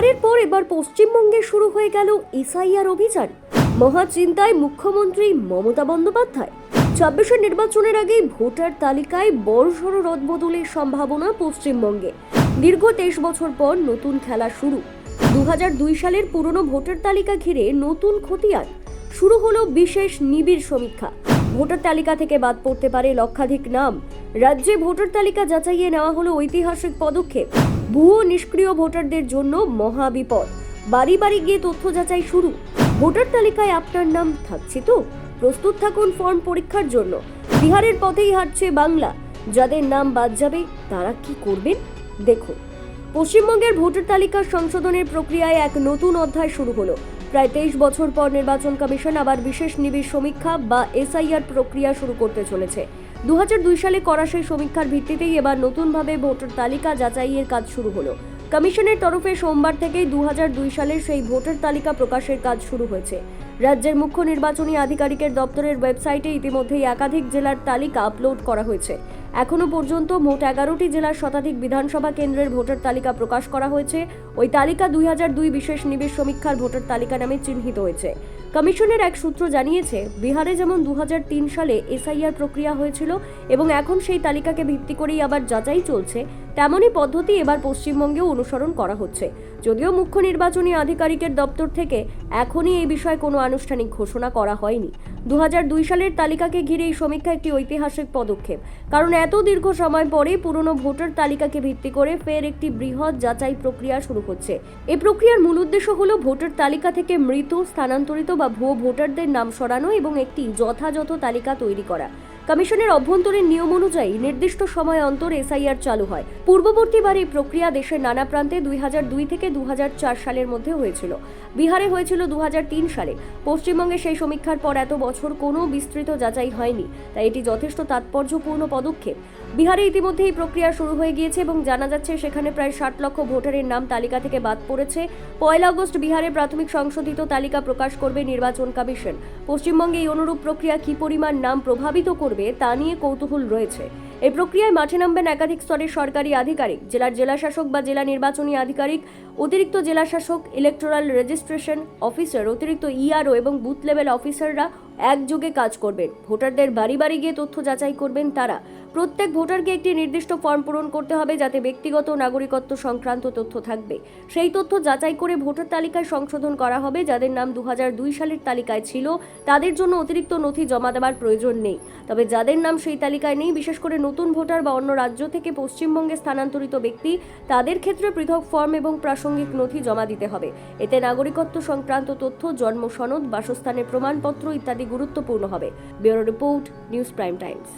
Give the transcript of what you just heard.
বিহারের পর এবার পশ্চিমবঙ্গে শুরু হয়ে গেল এসআইআর অভিযান। মহা চিন্তায় মুখ্যমন্ত্রী মমতা বন্দ্যোপাধ্যায়। ছাব্বিশের নির্বাচনের আগে ভোটার তালিকায় বড়সড় রদবদলের সম্ভাবনা পশ্চিমবঙ্গে। দীর্ঘ তেইশ বছর পর নতুন খেলা শুরু। দুই হাজার দুই সালের পুরনো ভোটার তালিকা ঘিরে নতুন খতিয়ান। শুরু হলো বিশেষ নিবিড় সমীক্ষা। ভোটার তালিকা থেকে বাদ পড়তে পারে লক্ষাধিক নাম। রাজ্যে ভোটার তালিকা যাচাইয়ে নেওয়া হলো ঐতিহাসিক পদক্ষেপ। ভুয়ো নিষ্ক্রিয় ভোটারদের জন্য মহা বিপদ। বাড়ি বাড়ি গিয়ে তথ্য যাচাই শুরু। ভোটার তালিকায় আপনার নাম থাকছে তো? প্রস্তুত থাকুন ফর্ম পরীক্ষার জন্য। বিহারের পথেই হাঁটছে বাংলা। যাদের নাম বাদ যাবে, তারা কি করবেন? দেখুন। পশ্চিমবঙ্গের ভোটার তালিকা সংশোধনের প্রক্রিয়ায় এক নতুন অধ্যায় শুরু হলো। প্রায় তেইশ বছর পর নির্বাচন কমিশন আবার বিশেষ নিবিড় সমীক্ষা বা এসআইআর প্রক্রিয়া শুরু করতে চলেছে। দু হাজার দুই সালে করা সেই সমীক্ষার ভিত্তিতেই এবার নতুনভাবে ভোটার তালিকা যাচাইয়ের কাজ শুরু হলো। কমিশনের তরফে সোমবার থেকেই দু হাজার দুই সালের সেই ভোটার তালিকা প্রকাশের কাজ শুরু হয়েছে। রাজ্যের মুখ্য নির্বাচনী আধিকারিকের দপ্তরের ওয়েবসাইটে ইতিমধ্যেই একাধিক জেলার তালিকা আপলোড করা হয়েছে। এখনও পর্যন্ত মোট এগারোটি জেলার শতাধিক বিধানসভা কেন্দ্রের ভোটার তালিকা প্রকাশ করা হয়েছে। ওই তালিকা দুই হাজার দুই বিশেষ নিবেশ সমীক্ষার ভোটার তালিকা নামে চিহ্নিত হয়েছে। কমিশনের এক সূত্র জানিয়েছে, বিহারে যেমন দু হাজার তিন সালে এসআইআর প্রক্রিয়া হয়েছিল এবং এখন সেই তালিকাকে ভিত্তি করেই আবার যাচাই চলছে, তেমনই পদ্ধতি এবার পশ্চিমবঙ্গেও অনুসরণ করা হচ্ছে। যদিও মুখ্য নির্বাচনী আধিকারিকের দপ্তর থেকে এখনই এই বিষয়ে কোনো আনুষ্ঠানিক ঘোষণা করা হয়নি। দু হাজার দুই সালের তালিকাকে ঘিরে এই সমীক্ষা একটি ঐতিহাসিক পদক্ষেপ। কারণ এত দীর্ঘ সময় পরে পুরনো ভোটার তালিকাকে ভিত্তি করে ফের একটি বৃহৎ যাচাই প্রক্রিয়া শুরু হচ্ছে। এই প্রক্রিয়ার মূল উদ্দেশ্য হল ভোটার তালিকা থেকে মৃত, স্থানান্তরিত বা ভুয়ো ভোটারদের নাম সরানো এবং একটি যথাযথ তালিকা তৈরি করা। কমিশনের অভ্যন্তরীণ নিয়ম অনুযায়ী নির্দিষ্ট সময় অন্তর এসআইআর চালু হয়। পূর্ববর্তীবার এই প্রক্রিয়া দেশের নানা প্রান্তে দুই দুই থেকে দু হাজার চার সালের মধ্যে হয়েছিল। বিহারে হয়েছিল দুই হাজার তিন সালে। পশ্চিমবঙ্গে সেই সমীক্ষার পর এত বছর কোনো বিস্তৃত যাচাই হয়নি, তাই এটি যথেষ্ট তাৎপর্যপূর্ণ পদক্ষেপ। বিহারে ইতিমধ্যে এই প্রক্রিয়া শুরু হয়ে গিয়েছে এবং জানা যাচ্ছে সেখানে প্রায় ষাট লক্ষ ভোটারের নাম তালিকা থেকে বাদ পড়েছে। পয়লা আগস্ট বিহারে প্রাথমিক সংশোধিত তালিকা প্রকাশ করবে নির্বাচন কমিশন। পশ্চিমবঙ্গে এই অনুরূপ প্রক্রিয়া কী পরিমাণ নাম প্রভাবিত করবে তা নিয়ে কৌতূহল রয়েছে। এই প্রক্রিয়ায় মাঠে নামবেন একাধিক স্তরের সরকারি আধিকারিক, জেলার জেলাশাসক বা জেলা নির্বাচনী আধিকারিক, অতিরিক্ত জেলাশাসক ইলেকটোরাল রেজিস্ট্রেশন অফিসার অতিরিক্ত ইআরও এবং বুথ লেভেল অফিসাররা একযোগে কাজ করবেন। ভোটারদের বাড়ি বাড়ি গিয়ে তথ্য যাচাই করবেন তারা। প্রত্যেক ভোটারকে একটি নির্দিষ্ট ফর্ম পূরণ করতে হবে যাতে ব্যক্তিগত নাগরিকত্ব সংক্রান্ত তথ্য থাকবে। সেই তথ্য যাচাই করে ভোটার তালিকায় সংশোধন করা হবে যাদের নাম দু হাজার দুই সালের তালিকায় ছিল। তাদের জন্য অতিরিক্ত নথি জমা দেওয়ার প্রয়োজন নেই। তবে যাদের নাম সেই তালিকায় নেই, বিশেষ করে নতুন ভোটার বা অন্য রাজ্য থেকে পশ্চিমবঙ্গে স্থানান্তরিত ব্যক্তি, তাদের ক্ষেত্রে পৃথক ফর্ম এবং প্রাসঙ্গিক নথি জমা দিতে হবে। এতে নাগরিকত্ব সংক্রান্ত তথ্য, জন্ম সনদ, বাসস্থানের প্রমাণপত্র ইত্যাদি গুরুত্বপূর্ণ হবে। Bureau report, news prime times.